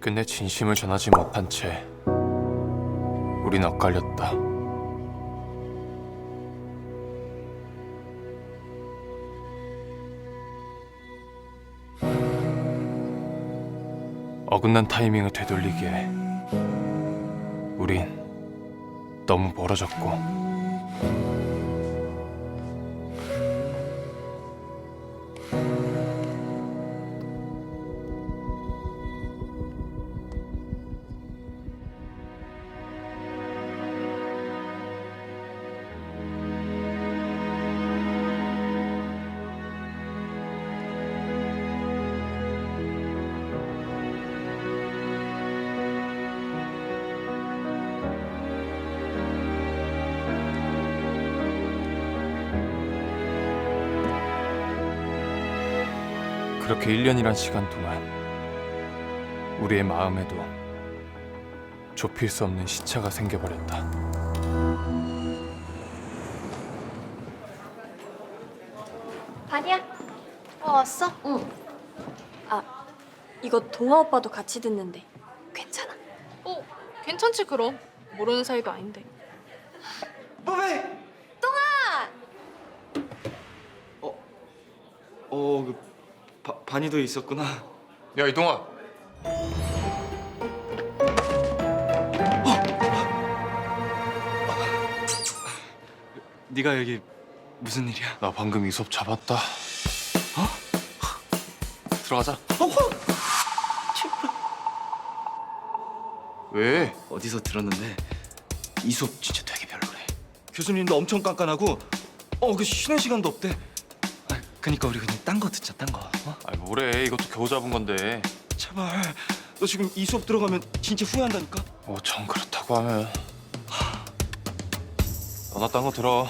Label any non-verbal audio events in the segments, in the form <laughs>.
끝내 진심을 전하지 못한 채 우린 엇갈렸다. 어긋난 타이밍을 되돌리기에 우린 너무 멀어졌고 그렇게 1년이란 시간 동안 우리의 마음에도 좁힐 수 없는 시차가 생겨버렸다. 반이야. 어 왔어? 응. 아, 이거 동아 오빠도 같이 듣는데 괜찮아? 어 괜찮지 그럼. 모르는 사이도 아닌데. 뽀베! 똥아. 어, 어, 그 바, 반이도 있었구나. 야 이동아, 네가 여기 무슨 일이야? 나 방금 이솝 잡았다. 어? 들어가자. 왜? 어디서 들었는데 이솝 진짜 되게 별로래. 교수님도 엄청 깐깐하고, 어, 그 쉬는 시간도 없대. 아, 그니까 우리 그냥 딴 거 듣자, 딴 거. 어? 아니 뭐래? 이것도 겨우 잡은 건데. 제발. 너 지금 이솝 들어가면 진짜 후회한다니까. 뭐정 그렇다고 하면 너나 딴 거 들어.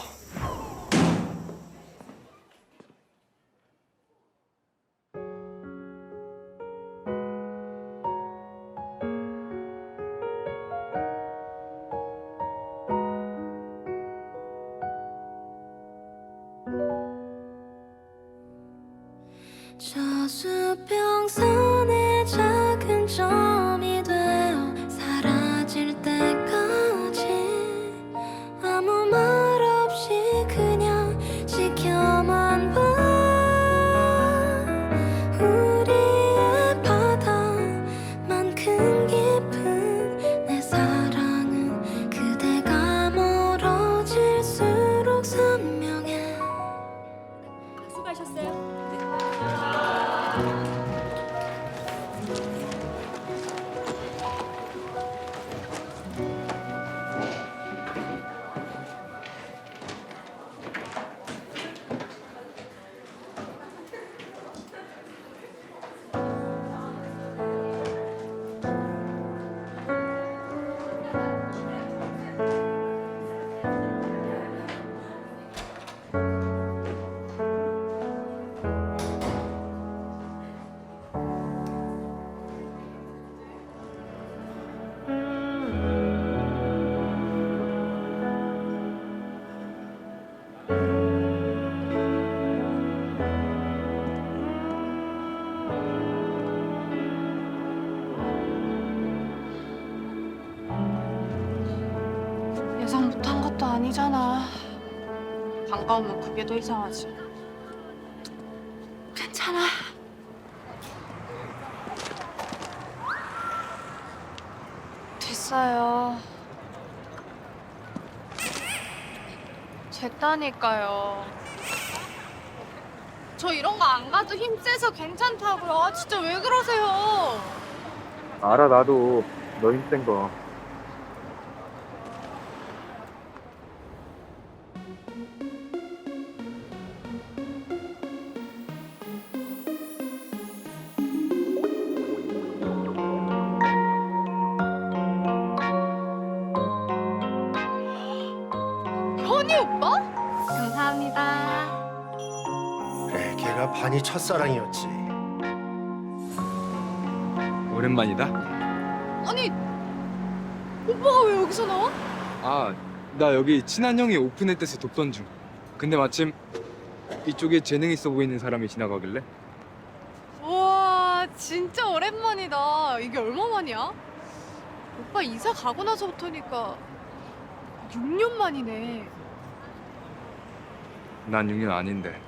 아니잖아. 반가우면 그게 더 이상하지. 괜찮아. 됐어요. 됐다니까요. 저 이런 거 안 가도 힘 세서 괜찮다고요. 아, 진짜 왜 그러세요? 알아 나도 너 힘센 거. 걔가 반이 첫사랑이었지. 오랜만이다. 아니 오빠가 왜 여기서 나와? 아, 나 여기 친한 형이 오픈회 때서 돕던 중. 근데 마침 이쪽에 재능 있어 보이는 사람이 지나가길래 우와 진짜 오랜만이다. 이게 얼마만이야? 오빠 이사 가고 나서부터니까 6년 만이네. 난 6년 아닌데.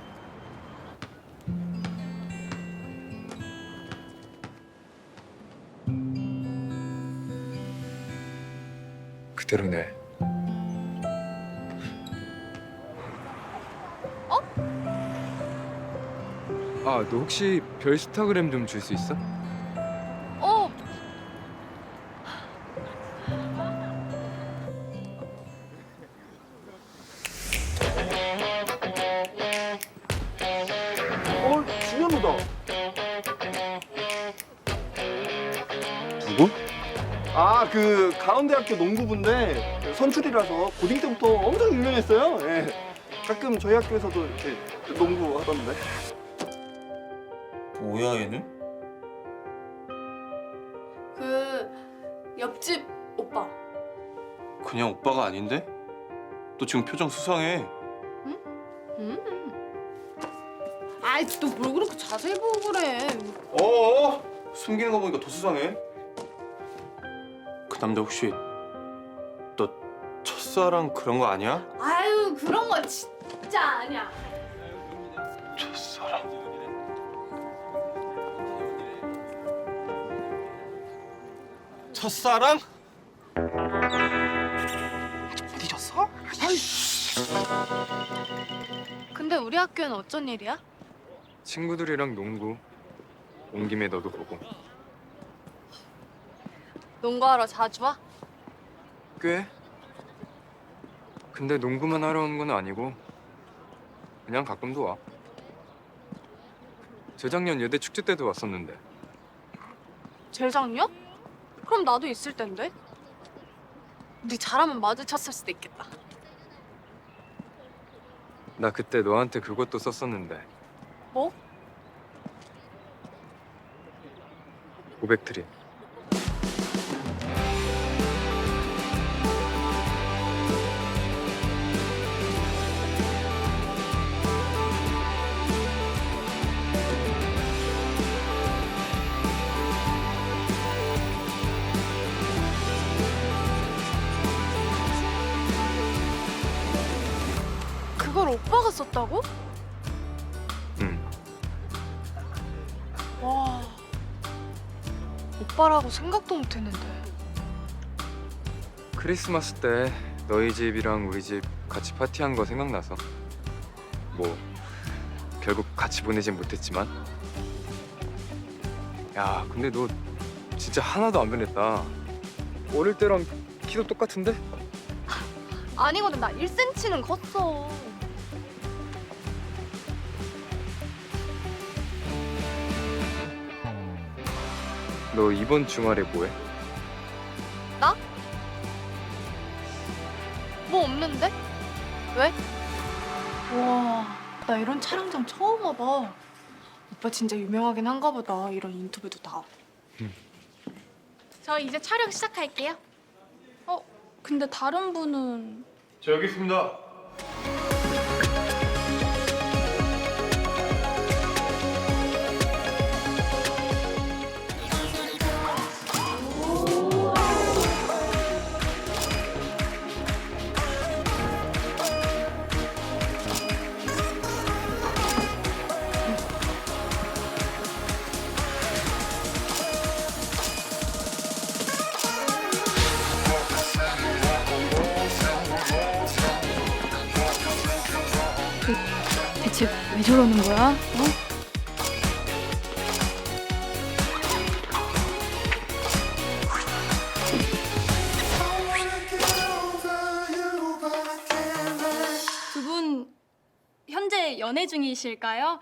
그대로네. 어? 아, 너 혹시 별 스타그램 좀 줄 수 있어? 어, 아, 그 가운데학교 농구부인데 그 선출이라서 고딩 때부터 엄청 유명했어요. 예. 가끔 저희 학교에서도 이렇게 농구 하던데. 뭐야 얘는? 그 옆집 오빠. 그냥 오빠가 아닌데? 너 지금 표정 수상해. 음. 아이, 또 뭘 그렇게 자세히 보고 그래. 어어? 숨기는 거 보니까 더 수상해. 그 남자 혹시 너 첫사랑 그런 거 아니야? 아유, 그런 거 진짜 아니야. 첫사랑. 첫사랑? 뒤졌어? 근데 우리 학교는 어쩐 일이야? 친구들이랑 농구. 온 김에 너도 보고. 농구하러 자주 와? 꽤? 근데 농구만 하러 오는 건 아니고 그냥 가끔도 와. 재작년 예대 축제 때도 왔었는데 재작년? 그럼 나도 있을 텐데. 우리 잘하면 마주쳤을 수도 있겠다. 나 그때 너한테 그것도 썼었는데 뭐? 고백 트리. 썼다고? 응. 와. 오빠라고 생각도 못 했는데. 크리스마스 때 너희 집이랑 우리 집 같이 파티한 거 생각나서 뭐 결국 같이 보내진 못했지만 야 근데 너 진짜 하나도 안 변했다 어릴 때랑 키도 똑같은데? 아니거든, 나 1cm는 컸어. 너 이번 주말에 뭐해? 뭐 없는데? 왜? 와, 나 이런 촬영장 처음 와봐. 오빠 진짜 유명하긴 한가 보다. 이런 인터뷰도 다. 저 이제 촬영 시작할게요. 어, 근데 다른 분은 저 여기 있습니다. 저러는 거야? 어? 두 분 현재 연애 중이실까요?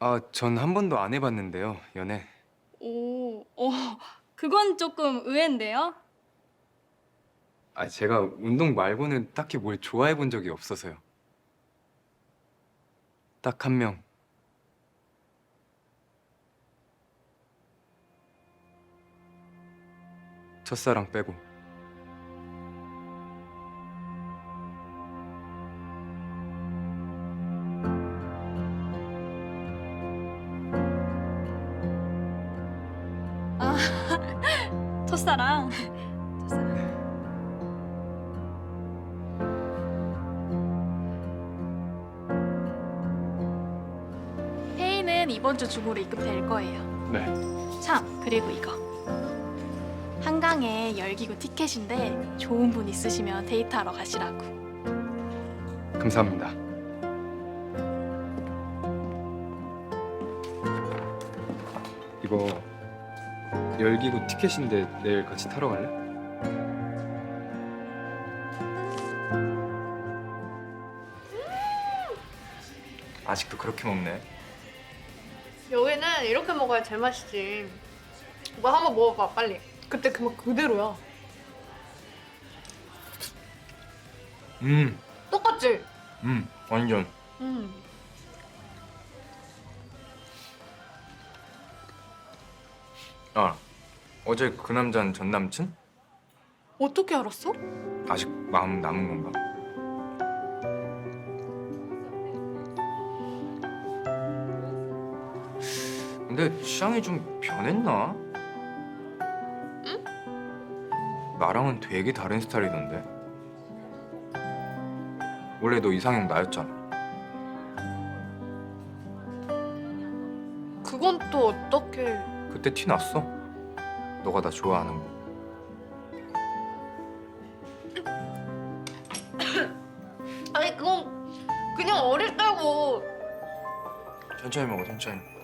아 전 한 번도 안 해봤는데요 연애 오, 어, 그건 조금 의외인데요. 아 제가 운동 말고는 딱히 뭘 좋아해 본 적이 없어서요 딱 한 명. 첫사랑 빼고. 아, <laughs> 첫사랑 이번 주 중으로 입금될 거예요. 네. 참, 그리고 이거. 한강에 열기구 티켓인데 좋은 분 있으시면 데이트하러 가시라고. 감사합니다. 이거 열기구 티켓인데 내일 같이 타러 갈래? 아직도 그렇게 먹네. 여기는 이렇게 먹어야 제맛이지. 오빠 한번 먹어봐, 빨리. 그때 그 맛 그대로야. 음, 똑같지? 음, 완전. 음. 아, 어제 그 남자는 전 남친? 어떻게 알았어? 아직 마음 남은 건가? 근데 취향이 좀 변했나? 응? 나랑은 되게 다른 스타일이던데. 원래 너 이상형 나였잖아. 그건 또 어떻게? 그때 티 났어. 너가 나 좋아하는 거. 아니 그건 그냥 어릴 때고. 천천히 먹어, 천천히.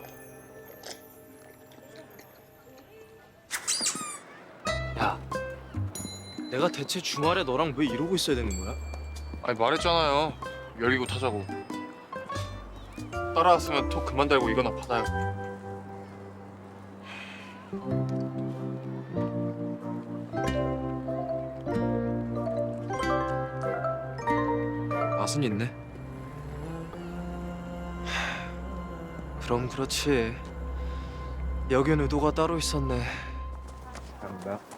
내가 대체 주말에 너랑 왜 이러고 있어야 되는 거야? 아니 말했잖아요. 열기구 타자고. 따라왔으면 톡 그만 달고 이거나 받아요. 맛은 있네. 그럼 그렇지. 여긴 의도가 따로 있었네. 감사합니다.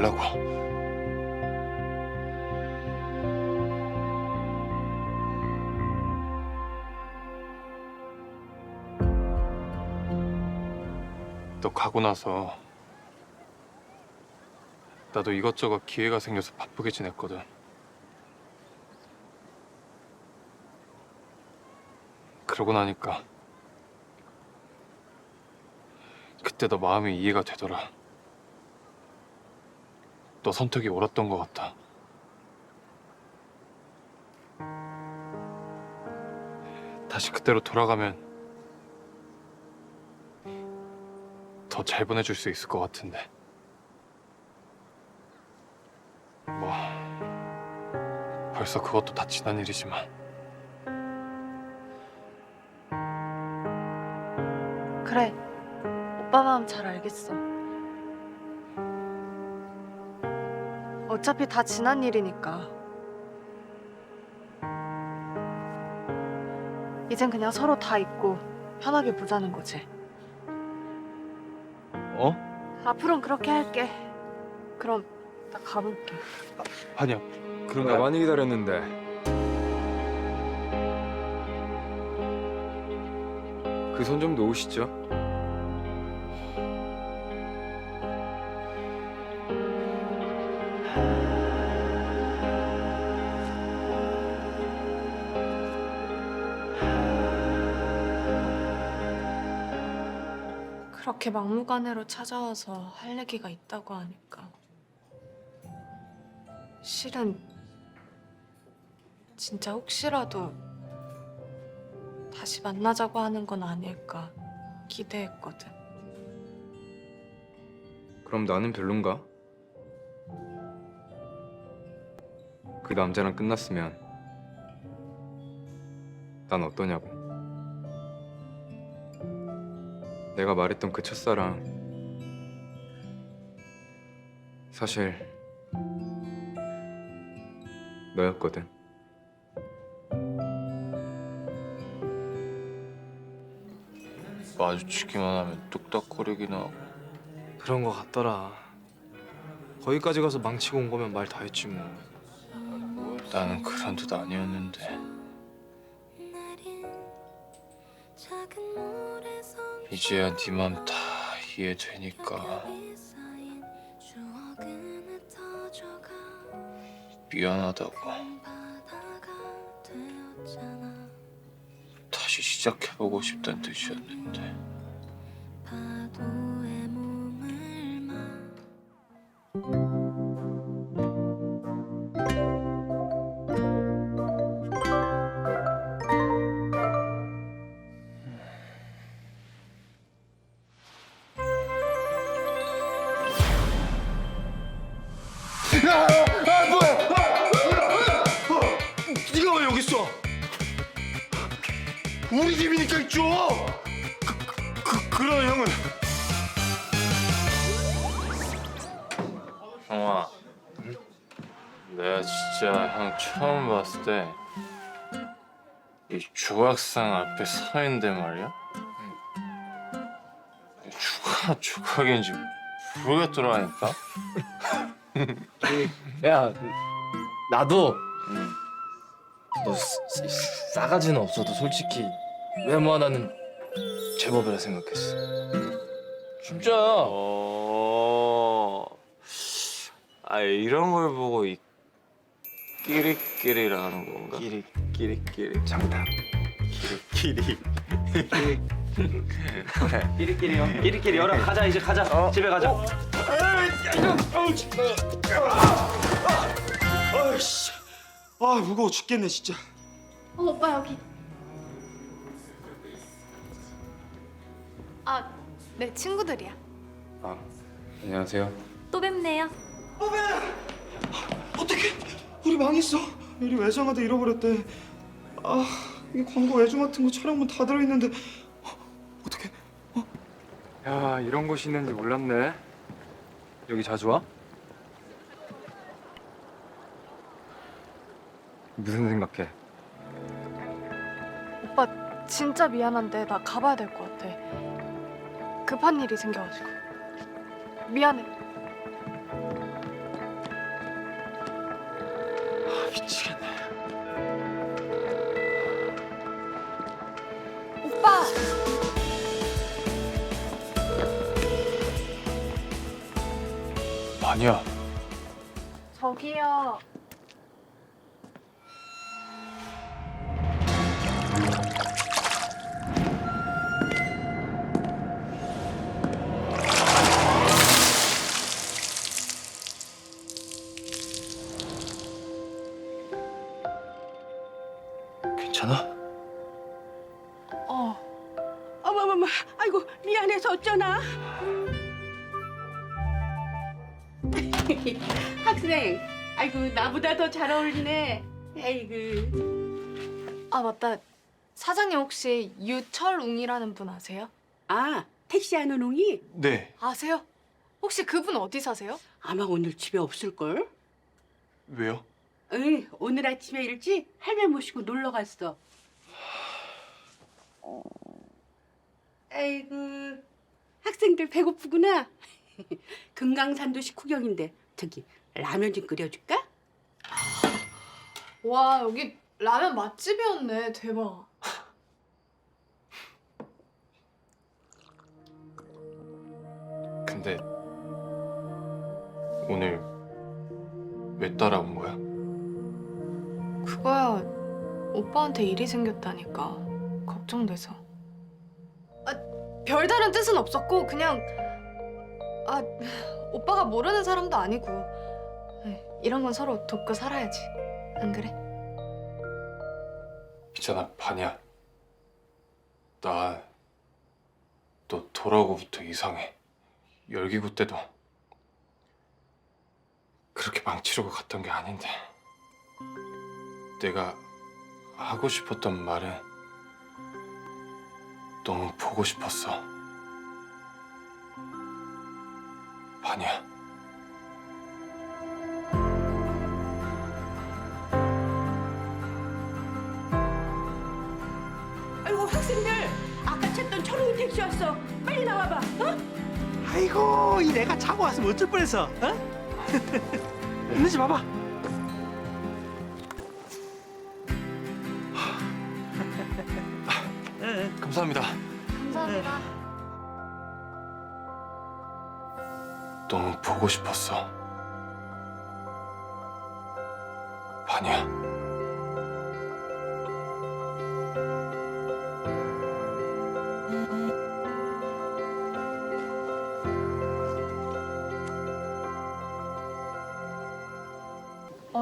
말라고. 너 가고 나서 나도 이것저것 기회가 생겨서 바쁘게 지냈거든. 그러고 나니까 그때 너 마음이 이해가 되더라. 너 선택이 옳았던 것 같아. 다시 그때로 돌아가면 더 잘 보내줄 수 있을 것 같은데. 뭐 벌써 그것도 다 지난 일이지만 그래. 오빠 마음 잘 알겠어. 어차피 다 지난 일이니까. 이젠 그냥 서로 다 잊고 편하게 보자는 거지. 어? 앞으론 그렇게 할게. 그럼 나 가볼게. 아니야. 그럼 나 많이 기다렸는데. 그 손 좀 놓으시죠. 그렇게 막무가내로 찾아와서 할 얘기가 있다고 하니까 실은 진짜 혹시라도 다시 만나자고 하는 건 아닐까 기대했거든. 그럼 나는 별론가? 그 남자랑 끝났으면 난 어떠냐고. 내가 말했던 그 첫사랑 사실 너였거든. 마주치기만 하면 뚝딱거리긴 하고 그런 거 같더라. 거기까지 가서 망치고 온 거면 말 다 했지 뭐. 나는 그런 뜻 아니었는데 이제야 네 맘 다 이해되니까. 미안하다고. 다시 시작해보고 싶단 뜻이었는데 네가 왜 여기 있어? 우리 집이니까 있죠. 그, 그 그런 형은 형아 내가 진짜 형 처음 봤을 때 이 조각상 앞에 서 있는데 말이야 조각 조각인지 모르겠더라니까 야, 나도 응. 너 쓰- 쓰- 싸가지는 없어도 솔직히 외모 하나는 제법이라 생각했어. 진짜. 어... 아 이런 걸 보고 이 끼리끼리라는 건가? 끼리 끼리끼리 장담. <laughs> 끼리끼리 <laughs> 끼리끼리요. 끼리끼리 열어. 가자 이제 가자. 집에 가자. 아이씨. 아 무거워 죽겠네 진짜. 어, 오빠 여기. 아, 내 친구들이야. 아 안녕하세요. 또 뵙네요. 어떻게? 우리 망했어. 우리 외장하다 잃어버렸대. 아, 이 광고 외주 같은 거 촬영본 다 들어있는데? 야 이런 곳이 있는지 몰랐네. 여기 자주 와? 무슨 생각해? 오빠 진짜 미안한데 나 가봐야 될 것 같아. 급한 일이 생겨가지고. 미안해. 미치겠네 오빠! 아니야 저기요. 나보다 더 잘 어울리네. 에이그. 아, 맞다. 사장님 혹시 유철웅이라는 분 아세요? 아, 택시 하는 웅이 네 아세요? 혹시 그분 어디 사세요? 아마 오늘 집에 없을 걸. 왜요? 응, 오늘 아침에 일찍 할매 모시고 놀러 갔어. 아이고, 학생들 배고프구나. <laughs> 금강산도 식후경인데 저기 라면 좀 끓여줄까? 와, 여기 라면 맛집이었네. 대박. 근데 오늘 왜 따라온 거야? 그거야 오빠한테 일이 생겼다니까 걱정돼서 아 별다른 뜻은 없었고 그냥 아 오빠가 모르는 사람도 아니고 에이, 이런 건 서로 돕고 살아야지 안 그래? 있잖아 반이야. 나 너 돌아오고부터 이상해. 열기구 때도 그렇게 망치려고 갔던 게 아닌데. 내가 하고 싶었던 말은 너무 보고 싶었어. 반이야 이 내가 자고 왔으면 어쩔 뻔했어. 어? <laughs> 있는지 봐봐. <laughs> 감사합니다. 감사합니다. 너무 보고 싶었어.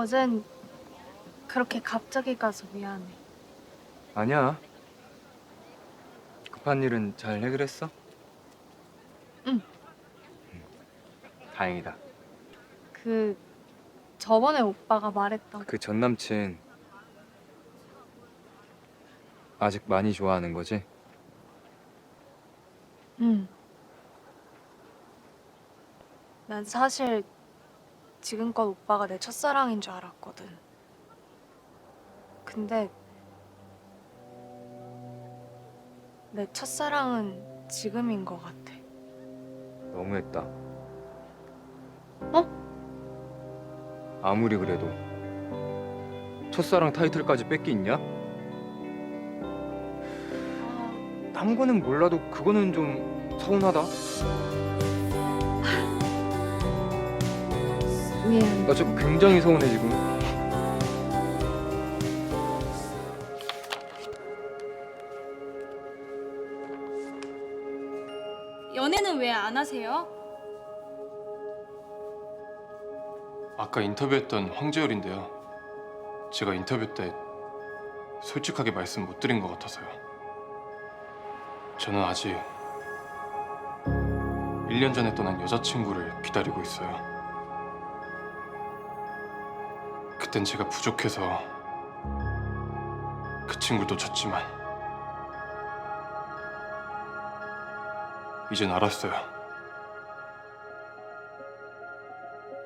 어젠 그렇게 갑자기 가서 미안해. 아니야. 급한 일은 잘 해결했어? 응. 음, 다행이다. 그 저번에 오빠가 말했던 그 전 남친 아직 많이 좋아하는 거지? 응. 난 사실 지금껏 오빠가 내 첫사랑인 줄 알았거든. 근데 내 첫사랑은 지금인 것 같아. 너무했다. 어? 아무리 그래도 첫사랑 타이틀까지 뺏기 있냐? 딴 거는 몰라도 그거는 좀 서운하다. 미안. 나 지금 굉장히 서운해 지금. 연애는 왜 안 하세요? 아까 인터뷰했던 황재열인데요. 제가 인터뷰 때 솔직하게 말씀 못 드린 것 같아서요. 저는 아직 1년 전에 떠난 여자친구를 기다리고 있어요. 그땐 제가 부족해서 그 친구를 놓쳤지만 이젠 알았어요.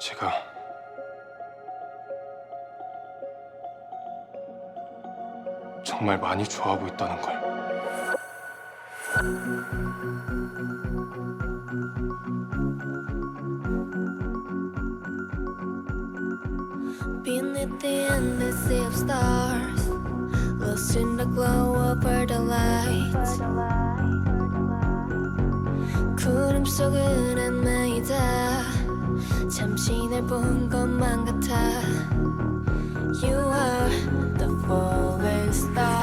제가 정말 많이 좋아하고 있다는 걸. the endless sea of stars, lost in the glow of the lights. 구름 속은 안마이다. 잠시 날 본 것만 같아. You are the falling star.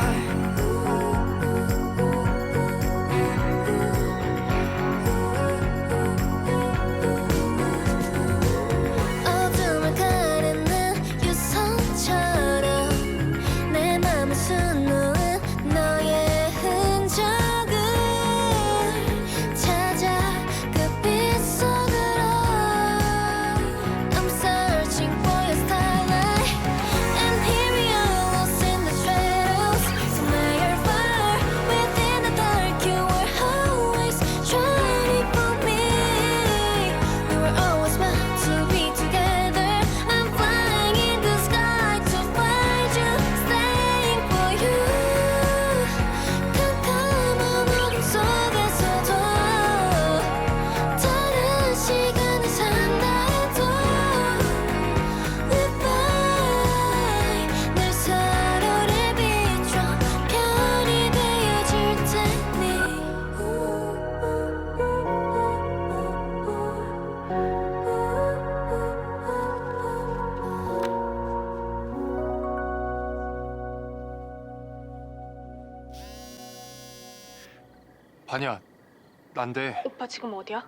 난데 오빠 지금 어디야?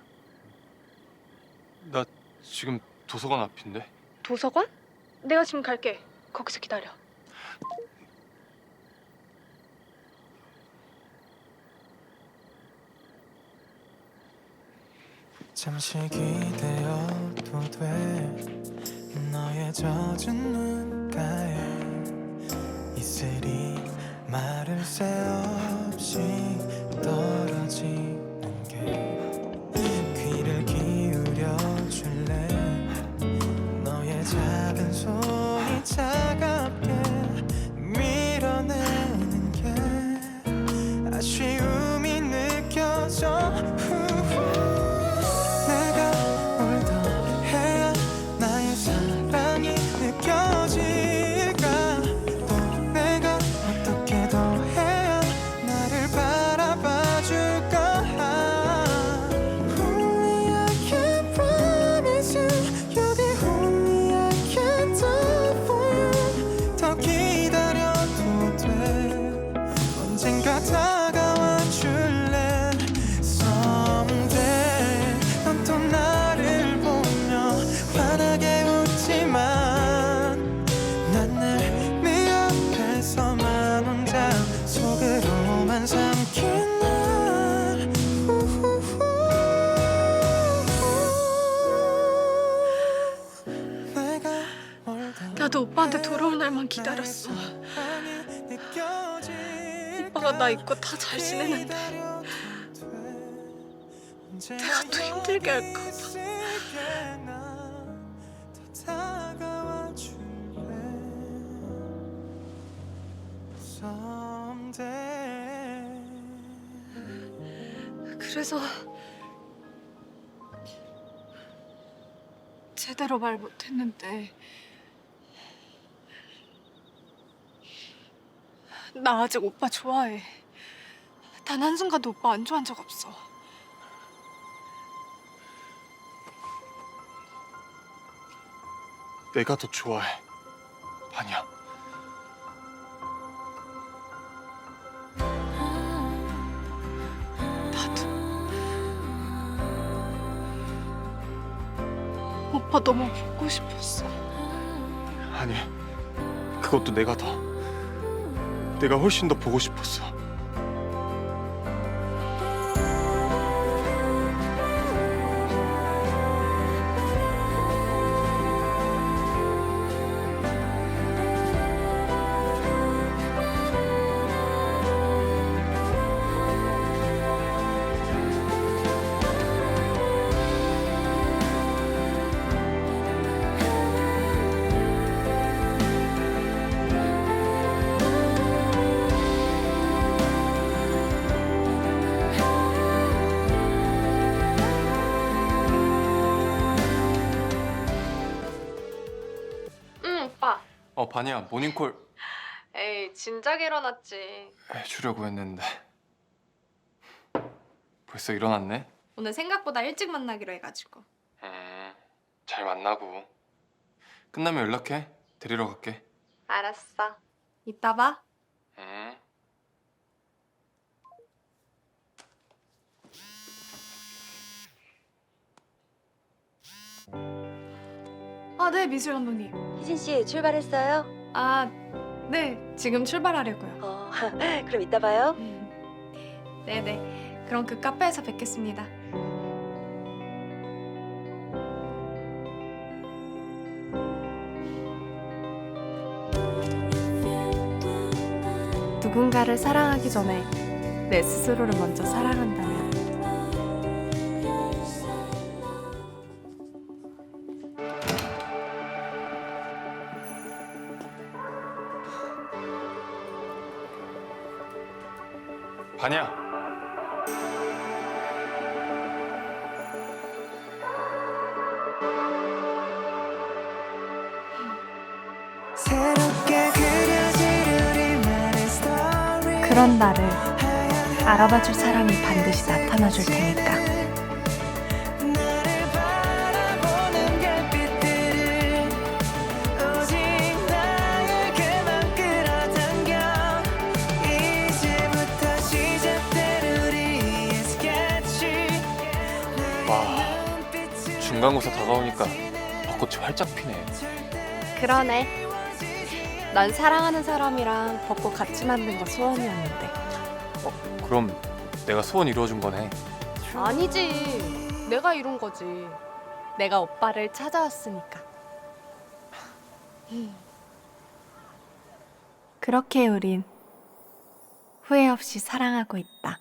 나 지금 도서관 앞인데. 도서관? 내가 지금 갈게. 거기서 기다려. 잠시 기대어도 돼 너의 젖은 눈가에 이슬이 말을 새 없이 떨어지 는 오빠가 나 잊고 다잘 지내는데 내가 또 힘들게 할까 봐. 그래서 제대로 말 못했는데 나 아직 오빠 좋아해. 단 한순간도 오빠 안 좋아한 적 없어. 내가 더 좋아해. 아니야. 나도. 오빠 너무 보고 싶었어. 아니. 그것도 내가 더. 내가 훨씬 더 보고 싶었어. 반이야. 모닝콜 에이 진작 일어났지. 해주려고 했는데. 벌써 일어났네? 오늘 생각보다 일찍 만나기로 해가지고. 음, 잘 만나고. 끝나면 연락해. 데리러 갈게. 알았어. 이따 봐. 음. 네, 미술 감독님. 희진 씨 출발했어요? 아, 네, 지금 출발하려고요. 어, <laughs> 그럼 이따 봐요. 네네. 그럼 그 카페에서 뵙겠습니다. 누군가를 사랑하기 전에 내 스스로를 먼저 사랑한다 그런 나를 알아봐줄 사람이 반드시 나타나 줄 테니까. 와, 중간고사 다가오니까 벚꽃이 활짝 피네. 그러네. 난 사랑하는 사람이랑 벚꽃 같이 만든 거 소원이었는데. 어, 그럼 내가 소원 이루어준 거네. 아니지. 내가 이룬 거지. 내가 오빠를 찾아왔으니까. 그렇게 우린 후회 없이 사랑하고 있다.